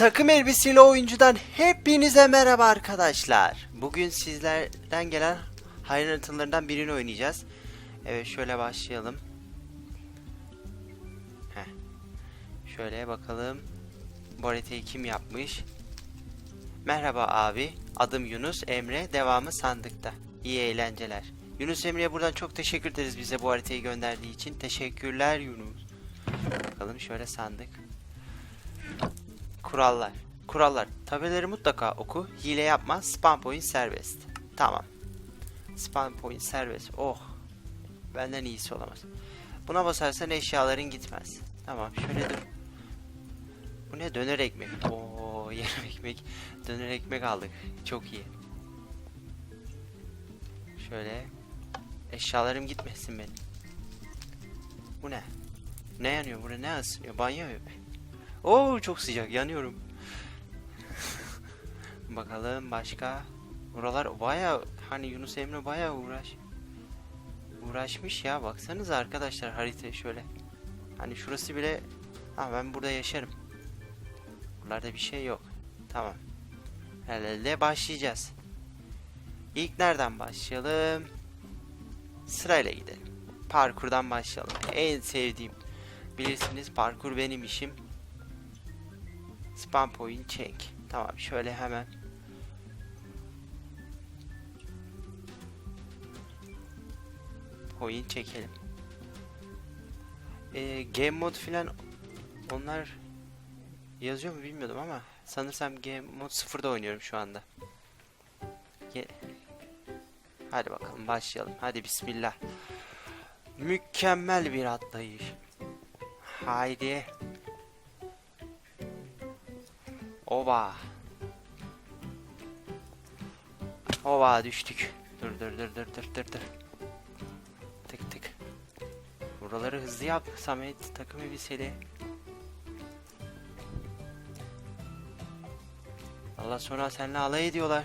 Takım elbiseli oyuncudan hepinize merhaba arkadaşlar. Bugün sizlerden gelen hayran haritalarından birini oynayacağız. Evet şöyle başlayalım. Heh. Şöyle bakalım. Bu kim yapmış? Merhaba abi. Adım Yunus Emre. Devamı sandıkta. İyi eğlenceler. Yunus Emre'ye buradan çok teşekkür ederiz bize bu haritayı gönderdiği için. Teşekkürler Yunus. Bakalım şöyle sandık. Kurallar. Kurallar. Tabeleri mutlaka oku. Hile yapma. Spam point serbest. Tamam. Spam point serbest. Oh. Benden iyisi olamaz. Buna basarsan eşyaların gitmez. Tamam şöyle dur. Bu ne döner ekmek. Oo yarım ekmek. Döner ekmek aldık. Çok iyi. Şöyle. Eşyalarım gitmesin benim. Bu ne? Ne yanıyor? Burada ne ısınıyor? Banyo mu? Oo çok sıcak yanıyorum. Bakalım başka. Buralar baya hani Yunus Emre baya uğraş. Uğraşmış ya baksanız arkadaşlar haritaya şöyle. Hani şurası bile ha ben burada yaşarım. Buralarda bir şey yok. Tamam. Herhalde başlayacağız. İlk nereden başlayalım? Sırayla gidelim. Parkurdan başlayalım. En sevdiğim. Bilirsiniz parkur benim işim. Spam point check. Tamam şöyle hemen. Point çekelim. Ee, game mod filan onlar yazıyor mu bilmiyordum ama sanırsam game mod 0'da oynuyorum şu anda. Ge- Hadi bakalım başlayalım. Hadi bismillah. Mükemmel bir atlayış. Haydi. Oba. Oba düştük. Dur dur dur dur dur dur dur. Tık tık. Buraları hızlı yap Samet takım elbiseli. Allah sonra seninle alay ediyorlar.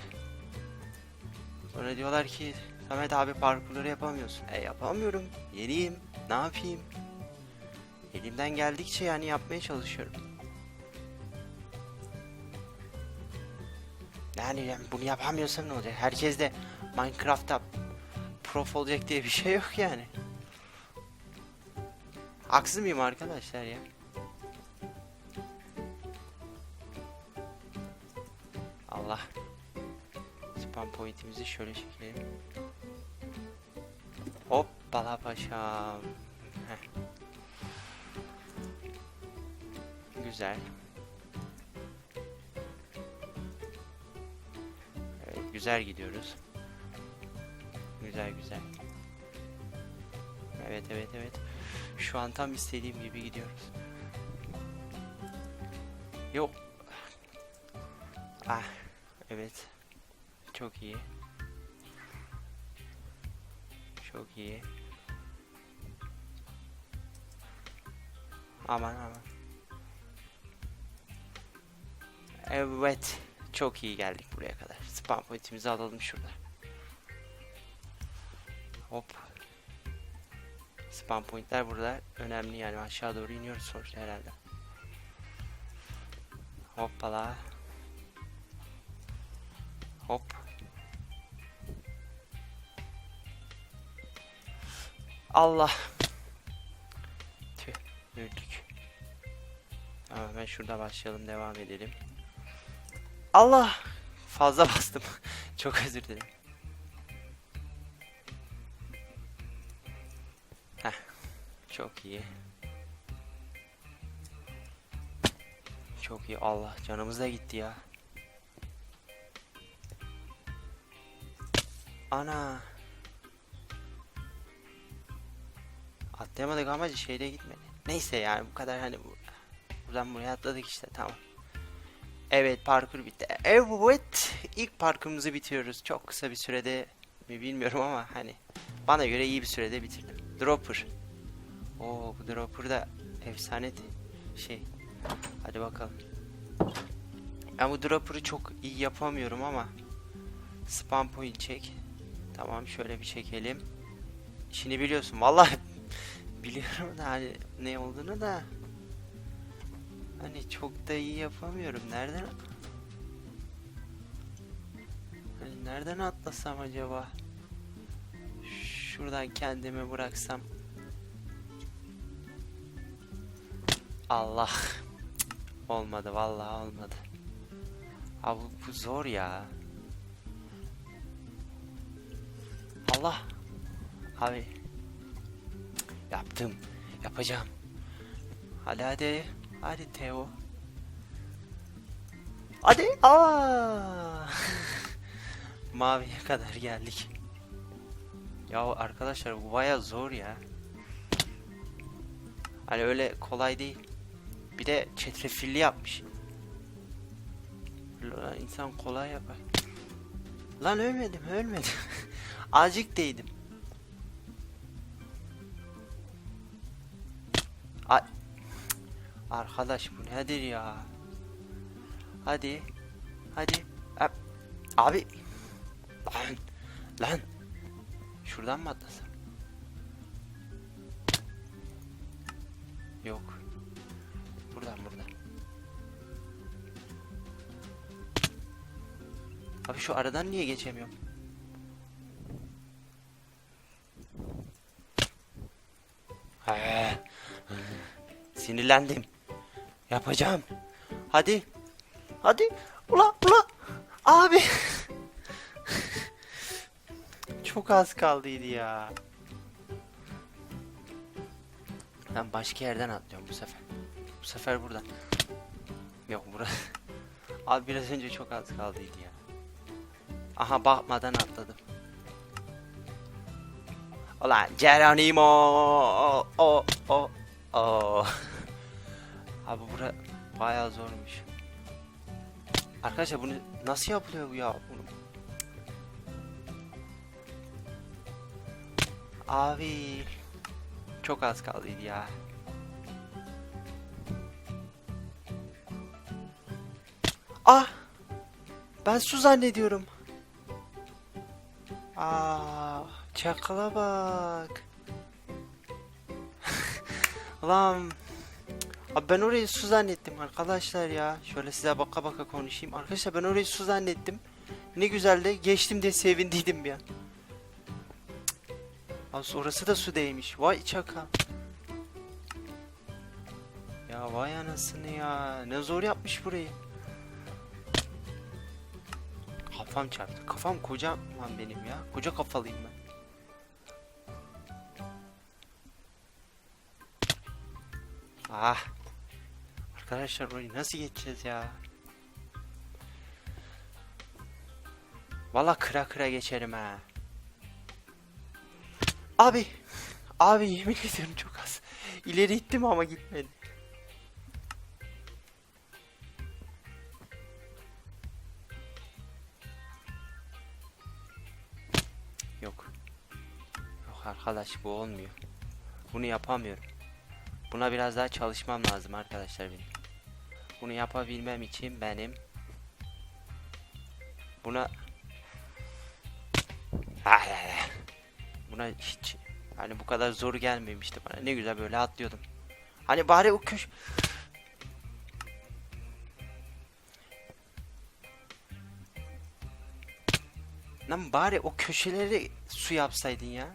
Sonra diyorlar ki Samet abi parkurları yapamıyorsun. E yapamıyorum. Yeniyim. Ne yapayım? Elimden geldikçe yani yapmaya çalışıyorum. Yani ben bunu yapamıyorsam ne olacak? Herkes de Minecraft'ta prof olacak diye bir şey yok yani. Haksız mıyım arkadaşlar ya? Allah. Spam pointimizi şöyle çekelim. Hoppala paşam. Heh. Güzel. Güzel gidiyoruz. Güzel güzel. Evet evet evet. Şu an tam istediğim gibi gidiyoruz. Yok. Ah. Evet. Çok iyi. Çok iyi. Aman aman. Evet. Çok iyi geldik buraya kadar. Spam pointimizi alalım şurada. Hop. Spam pointler burada önemli yani aşağı doğru iniyoruz sonuçta herhalde. Hoppala. Hop. Allah. Tüh. Öldük. Tamam ben şurada başlayalım devam edelim. Allah. Fazla bastım. Çok özür dilerim. Heh. Çok iyi. Çok iyi. Allah canımız da gitti ya. Ana. Atlayamadık ama şeyde gitmedi. Neyse yani bu kadar hani bu. Buradan buraya atladık işte tamam. Evet parkur bitti. Evet ilk parkurumuzu bitiriyoruz. Çok kısa bir sürede mi bilmiyorum ama hani bana göre iyi bir sürede bitirdim. Dropper. Oo bu dropper da efsane şey. Hadi bakalım. Ben bu dropper'ı çok iyi yapamıyorum ama spam point çek. Tamam şöyle bir çekelim. İşini biliyorsun. Vallahi biliyorum da hani ne olduğunu da. Hani çok da iyi yapamıyorum. Nereden Hani nereden atlasam acaba? Şuradan kendimi bıraksam. Allah. Olmadı vallahi olmadı. Abi bu zor ya. Allah. Abi. Yaptım. Yapacağım. Hadi hadi. Hadi Teo. Hadi. Aa. Maviye kadar geldik. Ya arkadaşlar bu baya zor ya. Hani öyle kolay değil. Bir de çetrefilli yapmış. Lan insan kolay yapar. Lan ölmedim ölmedim. Azıcık değdim. Ay. Arkadaş bu nedir ya? Hadi. Hadi. Abi. Lan. Lan. Şuradan mı atlasam? Yok. Buradan buradan. Abi şu aradan niye geçemiyorum? Sinirlendim. Yapacağım. Hadi. Hadi. Ula ula. Abi. Çok az kaldıydı ya. Ben başka yerden atlıyorum bu sefer. Bu sefer buradan. Yok burası. Abi biraz önce çok az kaldıydı ya. Aha bakmadan atladım. Ulan Geronimo. O. zormuş. Arkadaşlar bunu nasıl yapılıyor bu ya? Bunu... Abi çok az kaldıydı ya. Ah! Ben su zannediyorum. Aa, çakala bak. Lan. Abi ben orayı su zannettim arkadaşlar ya. Şöyle size baka baka konuşayım. Arkadaşlar ben orayı su zannettim. Ne güzel de geçtim diye sevindiydim bir an. Abi orası da su değmiş. Vay çakal. Ya vay anasını ya. Ne zor yapmış burayı. Kafam çarptı. Kafam kocaman benim ya. Koca kafalıyım ben. Ah. Arkadaşlar orayı nasıl geçeceğiz ya? Valla kıra kıra geçerim ha. Abi. Abi yemin ediyorum çok az. İleri ittim ama gitmedi. Yok. Yok arkadaş bu olmuyor. Bunu yapamıyorum. Buna biraz daha çalışmam lazım arkadaşlar benim. Bunu yapabilmem için benim buna buna hiç hani bu kadar zor gelmemişti bana. Ne güzel böyle atlıyordum. Hani bari o köş Lan bari o köşeleri su yapsaydın ya.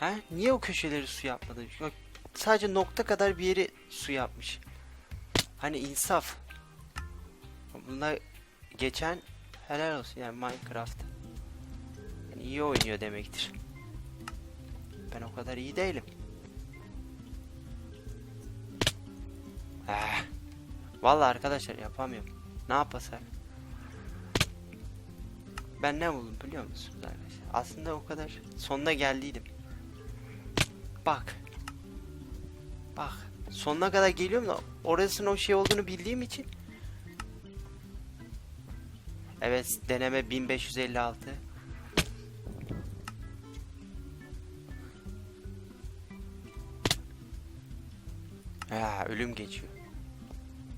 He? Niye o köşeleri su yapmadın? Sadece nokta kadar bir yeri su yapmış. Hani insaf. Bunlar geçen helal olsun yani Minecraft. Yani iyi oynuyor demektir. Ben o kadar iyi değilim. Eh. Vallahi arkadaşlar yapamıyorum. Ne yapasak? Ben ne buldum biliyor musunuz arkadaşlar? Aslında o kadar sonuna geldiydim. Bak. Bak. Sonuna kadar geliyorum da orasının o şey olduğunu bildiğim için. Evet deneme 1556. Ya ölüm geçiyor.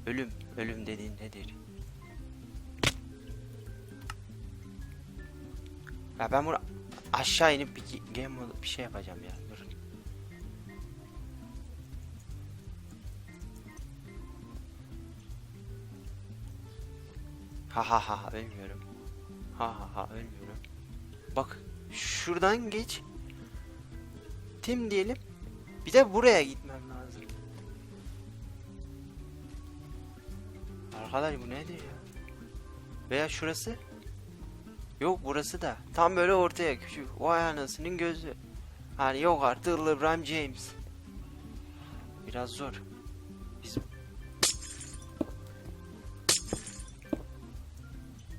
Ölüm, ölüm dediğin nedir? Ya ben bunu aşağı inip bir game bir şey yapacağım ya. Ha ha ha ölmüyorum. Ha ha ha ölmüyorum. Bak şuradan geç. Tim diyelim. Bir de buraya gitmem lazım. Arkadaş bu nedir ya? Veya şurası? Yok burası da. Tam böyle ortaya küçük. Vay anasının gözü. Hani yok artık LeBron James. Biraz zor. Biz...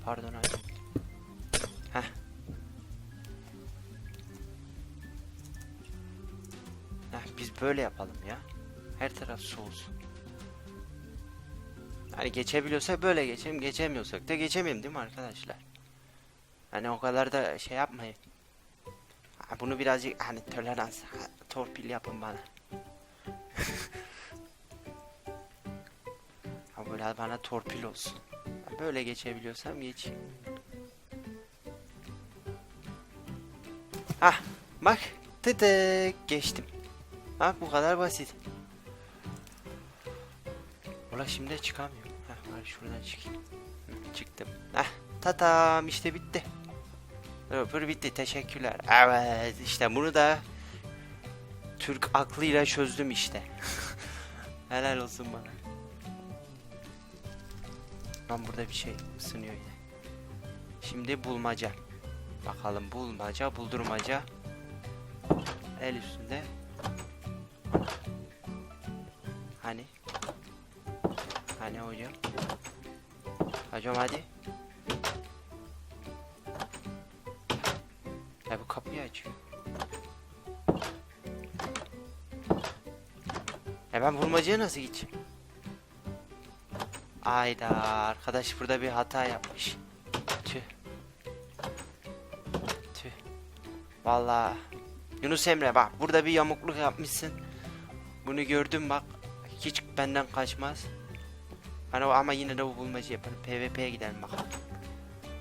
Pardon abi. Heh. Heh, biz böyle yapalım ya. Her taraf su olsun. Hani geçebiliyorsak böyle geçelim, geçemiyorsak da geçemeyelim değil mi arkadaşlar? Hani o kadar da şey yapmayın. Bunu birazcık hani tolerans, torpil yapın bana. ha böyle bana torpil olsun. Böyle geçebiliyorsam geçeyim. Hah bak tıtık geçtim. Bak bu kadar basit. Ulan şimdi çıkamıyorum. Heh bari şuradan çıkayım. Hı, çıktım. Heh tatam işte bitti. Öpür bitti teşekkürler. Evet işte bunu da Türk aklıyla çözdüm işte. Helal olsun bana. Lan burada bir şey ısınıyor yine. Şimdi bulmaca. Bakalım bulmaca, buldurmaca. El üstünde. Hani? Hani hocam? Hocam hadi. Ya bu kapıyı açıyor. Ya ben bulmacaya nasıl gideceğim? Ayda arkadaş burada bir hata yapmış. Tüh. Tüh. Vallahi Yunus Emre bak burada bir yamukluk yapmışsın. Bunu gördüm bak. Hiç benden kaçmaz. Hani ama yine de bu bulmaca yapalım. PvP'ye gidelim bakalım.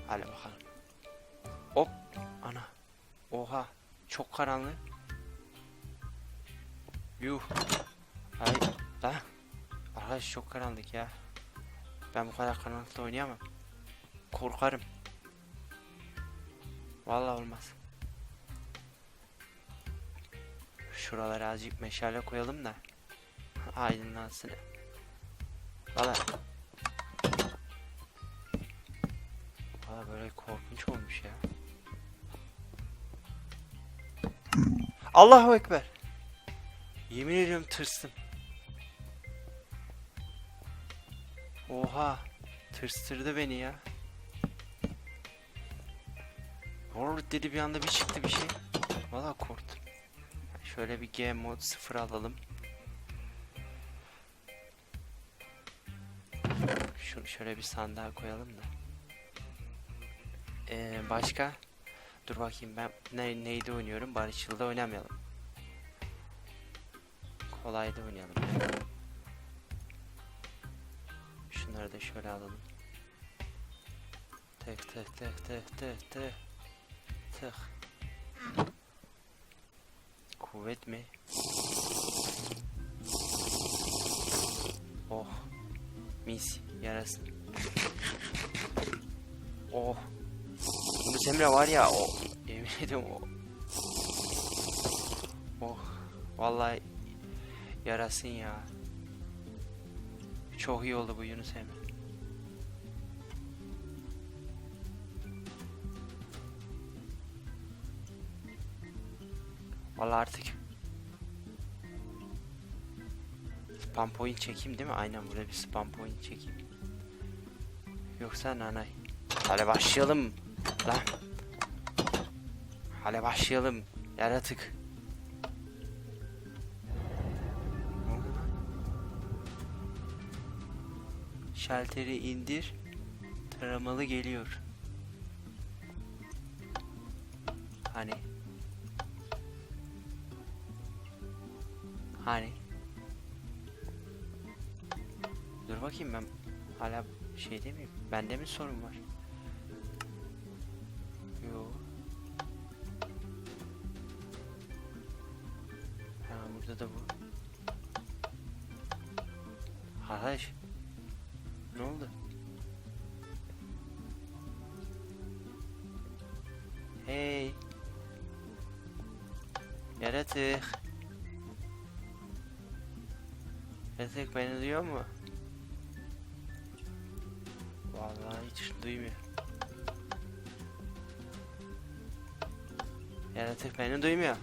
Hadi bakalım. Hop. Ana. Oha. Çok karanlık. Yuh. Ay. Lan. Arkadaş çok karanlık ya. Ben bu kadar karanlıkta oynayamam. Korkarım. Vallahi olmaz. Şuralara azıcık meşale koyalım da aydınlansın. Valla Valla böyle korkunç olmuş ya. Allahu Ekber. Yemin ediyorum tırstım. Oha. Tırstırdı beni ya. Horror dedi bir anda bir çıktı bir şey. Valla korktum. Şöyle bir G mod 0 alalım. Şunu şöyle bir sandığa koyalım da. Ee, başka? Dur bakayım ben ne, neyde oynuyorum? Barışçıl'da oynamayalım. Kolayda oynayalım. Da şöyle alalım. Tık tık tık tık tık tık. Tık. Kuvvet mi? Oh. Mis. Yarasın. Oh. Yunus Emre var ya o. Yemin ediyorum o. Oh. Vallahi yarasın ya. Çok iyi oldu bu Yunus Emre. Vallahi artık spam point çekeyim değil mi? Aynen burada bir spam point çekeyim. Yoksa nanay. Hadi başlayalım. Lan. Hadi başlayalım. Yaratık. Şalteri indir. Taramalı geliyor. Hani? Hani? Dur bakayım ben hala şeyde miyim? Bende mi sorun var? Yo. Ha burada da bu. Arkadaş. Ne oldu? Hey. Yaratık. Yaratık beni duyuyor mu? Vallahi hiç duymuyor. Yaratık beni duymuyor.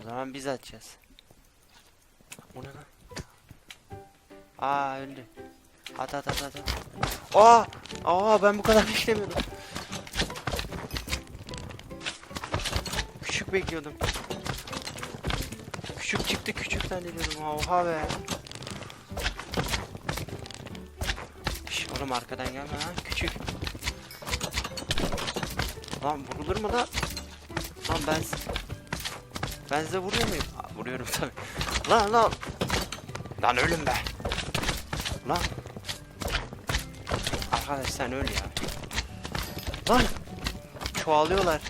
O zaman biz açacağız. Aa öldü. At at at at. Aa! Aa ben bu kadar beklemiyordum. Küçük bekliyordum. Küçük çıktı küçük zannediyordum. Oha be. Şş, oğlum arkadan gelme lan küçük. Lan vurulur mu lan? Lan ben ben size vuruyor muyum? Aa, vuruyorum tabi. Lan lan. Lan ölüm be. Lan. Arkadaş sen öl ya. Lan. Çoğalıyorlar.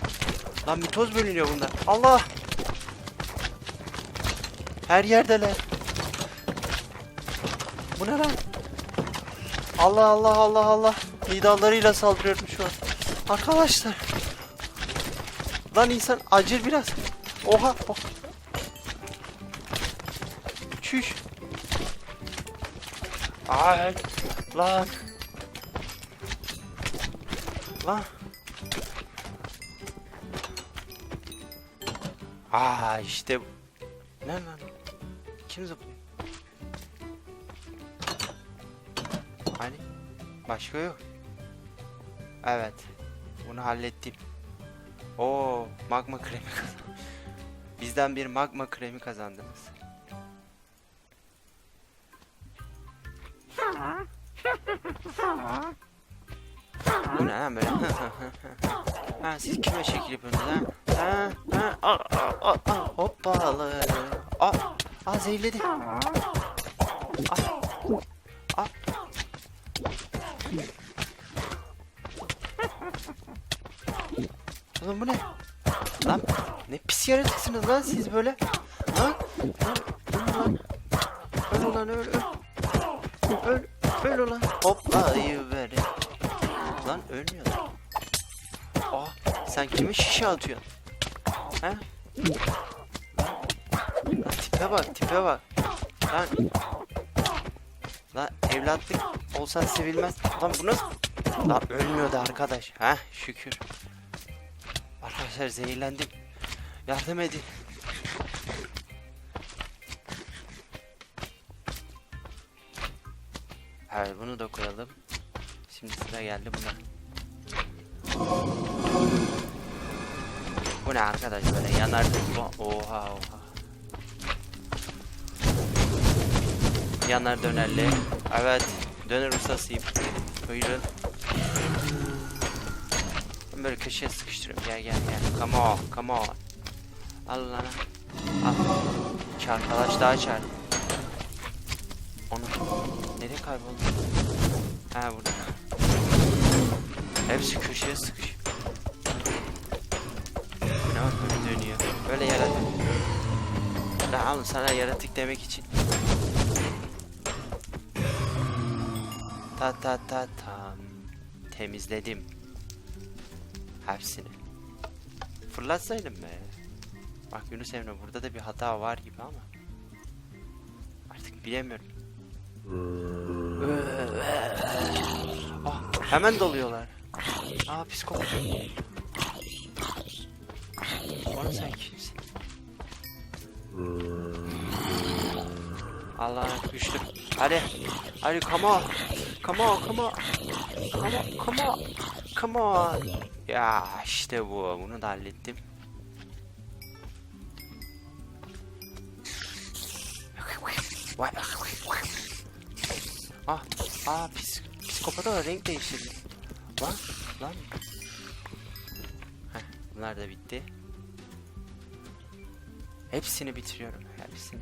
Lan mitoz bölünüyor bunlar. Allah. Her yerdeler. Bu ne lan? Allah Allah Allah Allah. Nidallarıyla saldırıyorum şu an. Arkadaşlar. Lan insan acır biraz. Oha. Oh. Ay. Lan. Lan. Aa işte. Ne lan? Kim zıplıyor? Hani? Başka yok. Evet. Bunu hallettim. Oo, magma kremi kazandım. Bizden bir magma kremi kazandınız. Lan böyle? ha siz kime şekil yapıyorsunuz ha? Ha ha a a a a hoppalı. A a zehirledi. A a Oğlum bu ne? Lan ne pis yaratıksınız lan siz böyle. Lan lan öl ulan. Öl ulan öl öl. Öl öl ulan. Hoppa ver. Lan ölmüyor lan. Aa sen kime şişe atıyorsun? He? Lan tipe bak tipe bak. Lan Lan evlatlık olsan sevilmez. Lan bu nasıl? Lan ölmüyordu arkadaş. Ha şükür. Arkadaşlar zehirlendim. Yardım edin. Evet bunu da koyalım. Şimdi sıra geldi buna. Bu ne arkadaş böyle yanar Oha oha. Yanar dönerli. Evet. Döner ustasıyım. Buyurun. Ben böyle köşeye sıkıştırıyorum. Gel gel gel. Come on. Come on. Al lan. Al. İki daha çağırdım. Onu. Nereye kayboldu? Ha burada. Hepsi köşeye sıkış. Ne böyle dönüyor. Böyle yaratık. Lan oğlum sana yaratık demek için. Ta ta ta tam. Temizledim. Hepsini. Fırlatsaydım be. Bak Yunus Emre burada da bir hata var gibi ama. Artık bilemiyorum. ah, hemen doluyorlar. Aa psikopat. Oğlum sen kimsin? Allah güçlü. Hadi. Hadi come on. Come on, come on. Come on, come on. Come on. Ya işte bu. Bunu da hallettim. Ah, ah pis, psikopata da renk değiştirdi. Lan, lan. Heh, bunlar da bitti. Hepsini bitiriyorum, hepsini.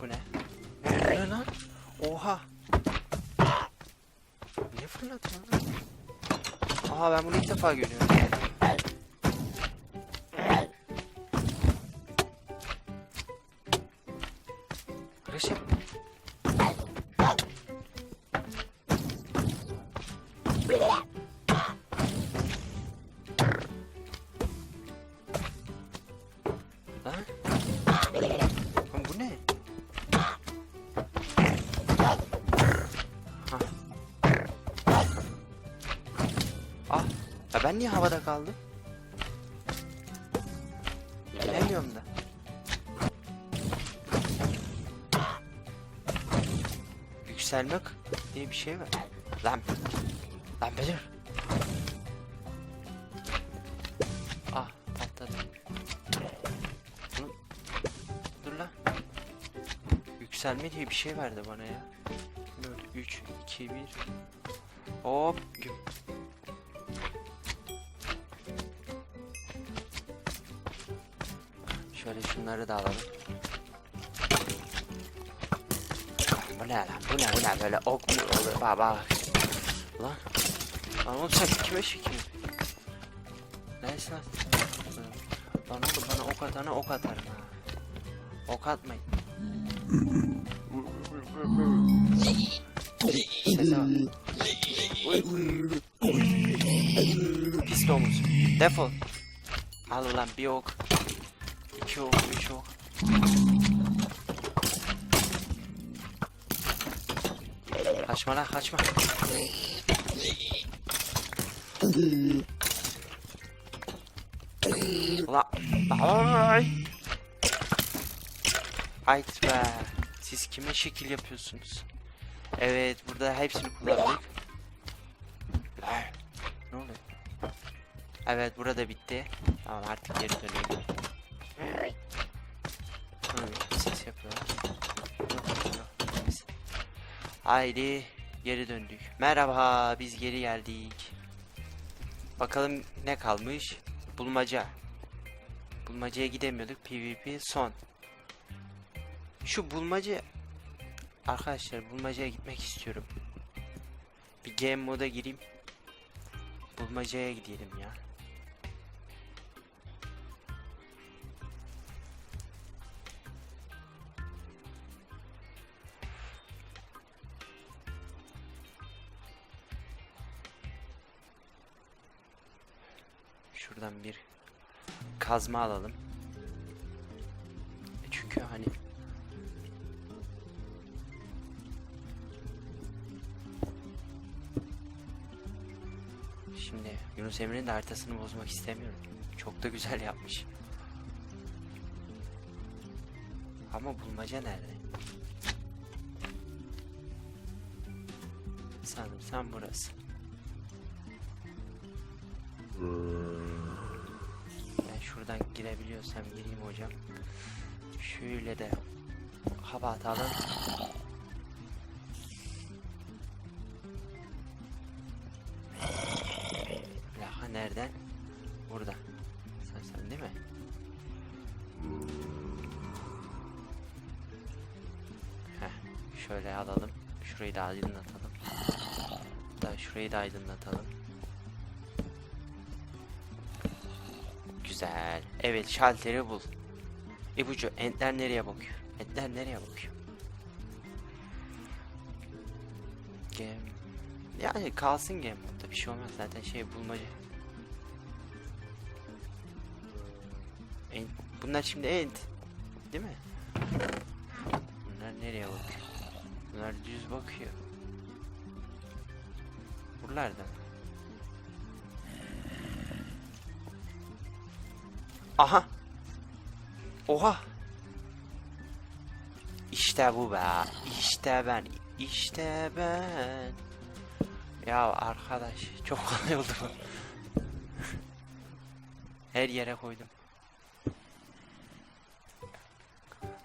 Bu ne? Bu ne lan? Oha. Ne fırlatıyor lan? Aha ben bunu ilk defa görüyorum. ne? Ah, ah. ya ben niye havada kaldım? Gelemiyorum da. Yükselmek diye bir şey var. Lan, lan Bedir. Yükselme diye bir şey verdi bana ya. 4, 3, 2, 1. Hop. Şöyle şunları da alalım. Bu ne lan? Bu ne? Bu ne? Böyle ok mu olur? Bak bak. Lan. Lan oğlum sen kime şekil? Neyse lan. Lan oğlum bana ok atana ok atarım ha. Ok atmayın. Pis domuz. Defol. Al lan bir ok. İki ok, üç ok. Kaçma lan kaçma. Ulan. Ay. Ayt be. Siz kime şekil yapıyorsunuz? Evet burada hepsini kullandık. Lan, Ne oluyor? Evet burada bitti. Tamam artık geri dönüyorum. Ses yapıyor. Haydi geri döndük. Merhaba biz geri geldik. Bakalım ne kalmış? Bulmaca. Bulmacaya gidemiyorduk. PvP son. Şu bulmaca Arkadaşlar bulmacaya gitmek istiyorum. Bir game moda gireyim. Bulmacaya gidelim ya. Şuradan bir kazma alalım. Şimdi Yunus Emre'nin de haritasını bozmak istemiyorum. Çok da güzel yapmış. Ama bulmaca nerede? Sanırsam burası. Ben şuradan girebiliyorsam gireyim hocam. Şöyle de hava atalım. Şurayı da aydınlatalım. Da şurayı da aydınlatalım. Güzel. Evet şalteri bul. İpucu entler nereye bakıyor? Entler nereye bakıyor? Game. Yani kalsın game modda bir şey olmaz zaten şey bulmaca. Ent. Bunlar şimdi ent. Değil mi? Bunlar nereye bakıyor? Bunlar düz bakıyor. Buralarda mı? Aha. Oha. İşte bu be. İşte ben. İşte ben. Ya arkadaş çok kolay oldu bu. Her yere koydum.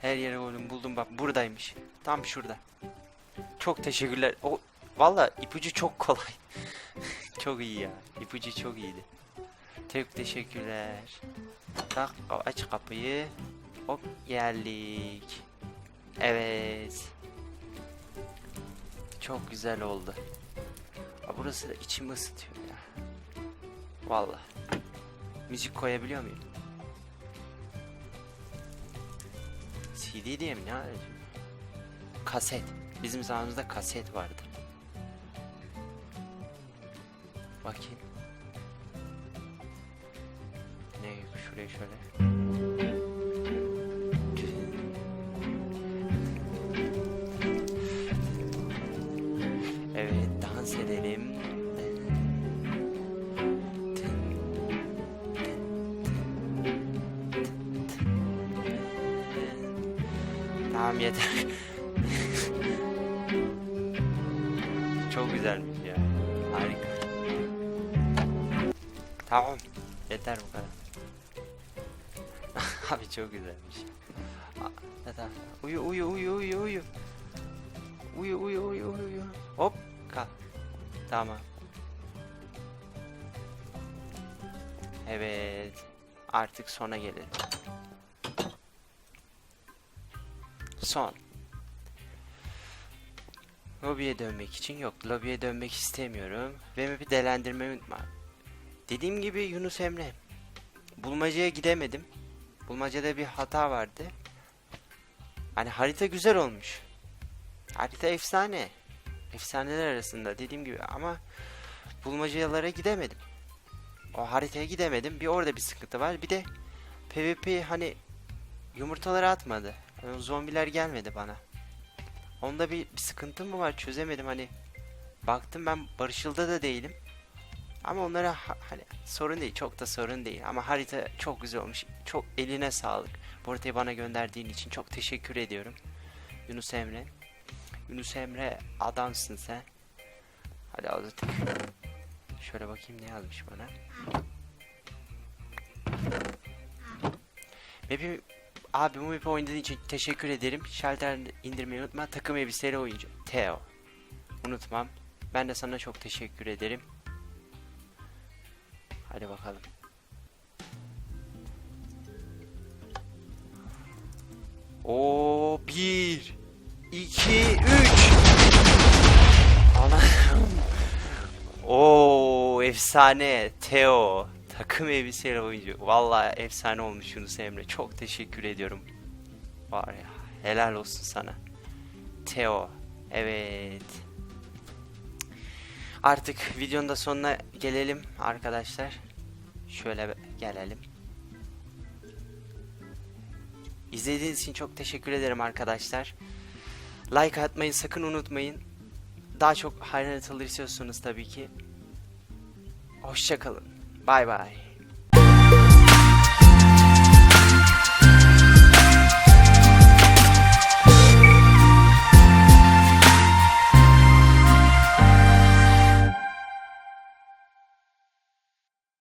Her yere koydum buldum bak buradaymış. Tam şurada. Çok teşekkürler. O valla ipucu çok kolay. çok iyi ya. İpucu çok iyiydi. Çok teşekkürler. Tak aç kapıyı. Hop geldik. Evet. Çok güzel oldu. Aa, burası da içimi ısıtıyor ya. Vallahi. Müzik koyabiliyor muyum? CD diye mi ne? Kaset. Bizim sahamızda kaset vardı. Bakayım. Ne şuraya şöyle. Evet dans edelim. Tamam yeter. Çok güzelmiş ya. Harika. Tamam. Yeter bu kadar. Abi çok güzelmiş. Yeter. Uyu uyu uyu uyu uyu. Uyu uyu uyu uyu. Hop kal. Tamam. Evet. Artık sona gelelim. Son. Lobiye dönmek için yok. Lobiye dönmek istemiyorum. Ve map'i değerlendirmeyi unutma. Dediğim gibi Yunus Emre. Bulmacaya gidemedim. Bulmacada bir hata vardı. Hani harita güzel olmuş. Harita efsane. Efsaneler arasında dediğim gibi ama bulmacalara gidemedim. O haritaya gidemedim. Bir orada bir sıkıntı var. Bir de PvP hani yumurtaları atmadı. Yani zombiler gelmedi bana. Onda bir, bir sıkıntı mı var çözemedim hani. Baktım ben barışılda da değilim. Ama onlara ha- hani sorun değil çok da sorun değil ama harita çok güzel olmuş. Çok eline sağlık. Bu haritayı bana gönderdiğin için çok teşekkür ediyorum. Yunus Emre. Yunus Emre adamsın sen. Hadi aldık. Şöyle bakayım ne yazmış bana. Map'i abi bu map'i oynadığın için teşekkür ederim. Shelter indirmeyi unutma. Takım elbiseli oyuncu. Theo. Unutmam. Ben de sana çok teşekkür ederim. Hadi bakalım. O bir, iki, üç. Ana. Oo efsane Theo. Takım elbiseli oyuncu. Vallahi efsane olmuş Yunus Emre. Çok teşekkür ediyorum. Var ya helal olsun sana. Theo. Evet. Artık videonun da sonuna gelelim arkadaşlar. Şöyle gelelim. İzlediğiniz için çok teşekkür ederim arkadaşlar. Like atmayı sakın unutmayın. Daha çok haritaları istiyorsanız tabii ki. Hoşçakalın. Bay bay.